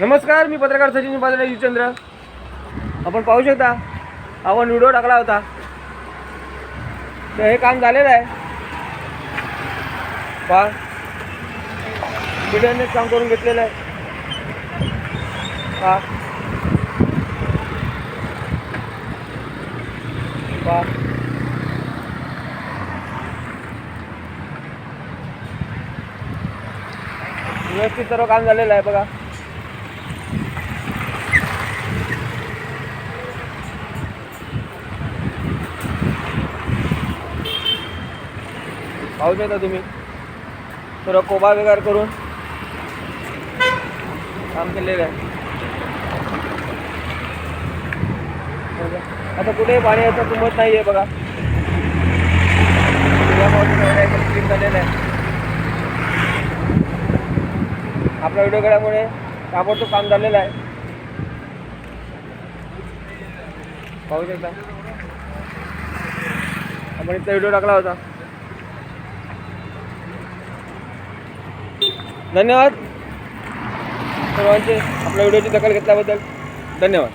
नमस्कार मी पत्रकार सचिन पात्र युचंद्र आपण पाहू शकता आपण व्हिडिओ टाकला होता. तर हे काम झालेलं आहे. पहा. मीडियानेच काम करून घेतलेलं आहे. पहा. पहा. व्यवस्थित सर्व काम झालेलं आहे बघा. पाहू शकता तुम्ही. सर्व कोबा बेगार करून काम केलेलं आहे. आता कुठेही पाणी याचं तुंबत नाही आहे बघा. त्यामुळे झालेलं आहे. आपला व्हिडिओ केल्यामुळे ताबडतोब काम झालेलं आहे. पाहू शकता आपण इथं व्हिडिओ टाकला होता. धन्यवाद. सर्वांचे आपल्या व्हिडिओची दखल घेतल्याबद्दल धन्यवाद.